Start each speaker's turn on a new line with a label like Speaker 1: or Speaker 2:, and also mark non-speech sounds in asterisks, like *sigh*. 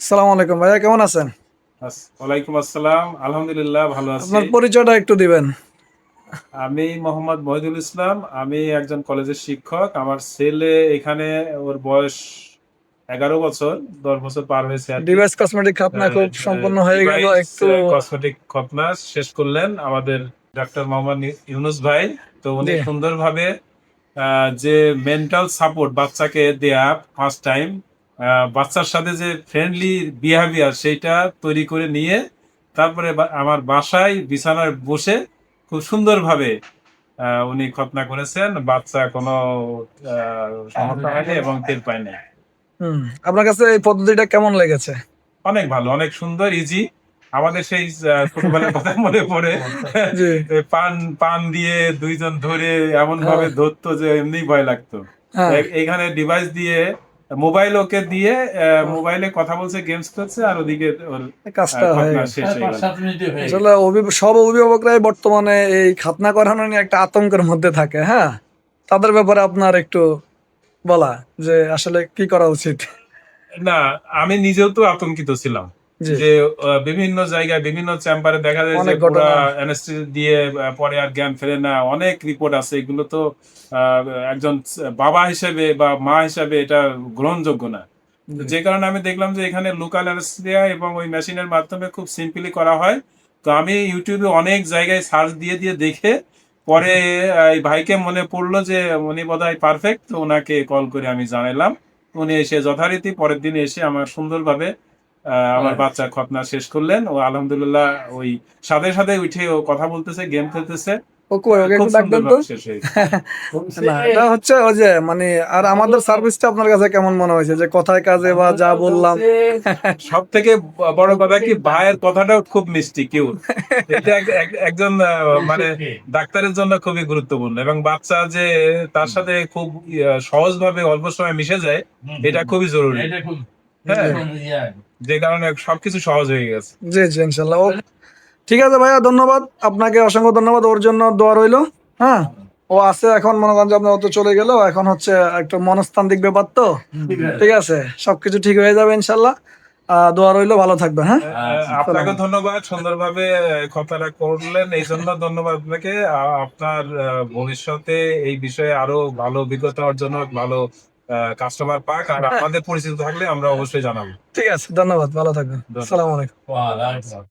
Speaker 1: আসসালামু আলাইকুম ভাইয়া কেমন আছেন?
Speaker 2: ওয়ালাইকুম আসসালাম। আলহামদুলিল্লাহ ভালো আছি।
Speaker 1: আপনার পরিচয়টা একটু দিবেন।
Speaker 2: আমি মোহাম্মদ মহিদুল ইসলাম। আমি একজন কলেজের শিক্ষক। আমার ছেলে এখানে ওর বয়স এগারো বছর দশ বছর পার হয়েছে
Speaker 1: ডিভাইস কসমেটিক খাতনা খুব সম্পূর্ণ হয়ে গেল একটু
Speaker 2: কসমেটিক খতনা শেষ করলেন আমাদের ডাক্তার মোহাম্মদ ইউনুস ভাই। তো উনি। সুন্দরভাবে যে মেন্টাল সাপোর্ট বাচ্চাকে দেয়া ফার্স্ট টাইম বাচ্চার সাথে যে ফ্রেন্ডলি বিহেভিয়ার সেইটা তৈরি করে নিয়ে তারপরে আমার বাসায় বিছানায় বসে খুব সুন্দরভাবে উনি খতনা করেছেন। বাচ্চা কোনো সমস্যা হয়নি এবং টের
Speaker 1: পায়নি আপনার কাছে এই পদ্ধতিটা কেমন লেগেছে?
Speaker 2: অনেক ভালো অনেক সুন্দর ইজি আমাদের সেই ছোটবেলার কথা মনে পড়ে। পান পান দিয়ে দুইজন ধরে এমন ভাবে ধরতো যে এমনি ভয় লাগতো। এখানে ডিভাইস দিয়ে মোবাইল ওকে দিয়ে আহ, মোবাইলে কথা বলছে গেমস খেলছে আর ওদিকে
Speaker 1: কাজটা আসলে অভি- সব অভিভাবকরাই বর্তমানে এই খাতনা করানো নিয়ে একটা আতঙ্কের মধ্যে থাকে হ্যাঁ? তাদের ব্যাপারে আপনার একটু বলা যে আসলে কি করা উচিত?
Speaker 2: না আমি নিজেও তো আতঙ্কিত ছিলাম। যে বিভিন্ন জায়গায় বিভিন্ন চেম্বারে দেখা যায় যে অ্যানেস্থেসি দিয়ে পরে আর জ্ঞান ফেরে না। অনেক রিপোর্ট আছে। এগুলো তো একজন বাবা হিসেবে বা মা হিসেবে এটা গ্রহণযোগ্য না। যে কারণে আমি দেখলাম যে এখানে লোকাল অ্যানেস্থেসিয়া এবং ওই মেশিনের মাধ্যমে খুব সিম্পলি করা হয়। তো আমি ইউটিউবে অনেক জায়গায় সার্চ দিয়ে দিয়ে দেখে পরে এই ভাইকে মনে পড়ল যে উনি বোধহয় পারফেক্ট তো ওনাকে কল করে আমি জানালাম উনি এসে যথারীতি পরের দিন এসে আমার সুন্দরভাবে আমার বাচ্চা খতনা শেষ করলেন। ও আলহামদুলিল্লাহ ওই সাথে সাথে উঠে ও কথা বলতেছে গেম খেলতেছে। *laughs*
Speaker 1: হচ্ছে ওই যে মানে আর আমাদের সার্ভিসটা আপনার কাছে কেমন মনে হয়েছে? যে কথায় কাজে বা যা বললাম। *laughs*
Speaker 2: সব থেকে বড় কথা কি ভাইয়ের কথাটাও খুব মিষ্টি *laughs* এটা এক- একজন মানে ডাক্তারের জন্য খুবই গুরুত্বপূর্ণ। এবং বাচ্চা যে তার সাথে খুব সহজ ভাবে অল্প সময় মিশে যায় এটা খুবই জরুরি। হ্যাঁ। যে কারণে সবকিছু সহজ হয়ে গেছে।
Speaker 1: জি জি ইনশাল্লাহ। ঠিক আছে ভাইয়া ধন্যবাদ। আপনাকে অসংখ্য ধন্যবাদ। ওর জন্য দোয়া রইল হ্যাঁ? ও আছে এখন মনে করেন যে আপনার অত চলে গেল। এখন হচ্ছে একটা মনস্তান্ত্রিক ব্যাপার তো। ঠিক আছে সবকিছু ঠিক হয়ে যাবে ইনশাল্লাহ। আহ, দোয়া রইল ভালো থাকবে হ্যাঁ?
Speaker 2: আপনাকে ধন্যবাদ সুন্দরভাবে কথাটা করলেন। এই জন্য ধন্যবাদ আপনাকে। আপনার ভবিষ্যতে এই বিষয়ে আরও ভালো অভিজ্ঞতা অর্জন হোক, ভালো কাস্টমার পাক আর *laughs* আমাদের পরিচিত থাকলে আমরা অবশ্যই জানাব।
Speaker 1: ঠিক আছে ধন্যবাদ ভালো থাকবেন। আসসালামু আলাইকুম।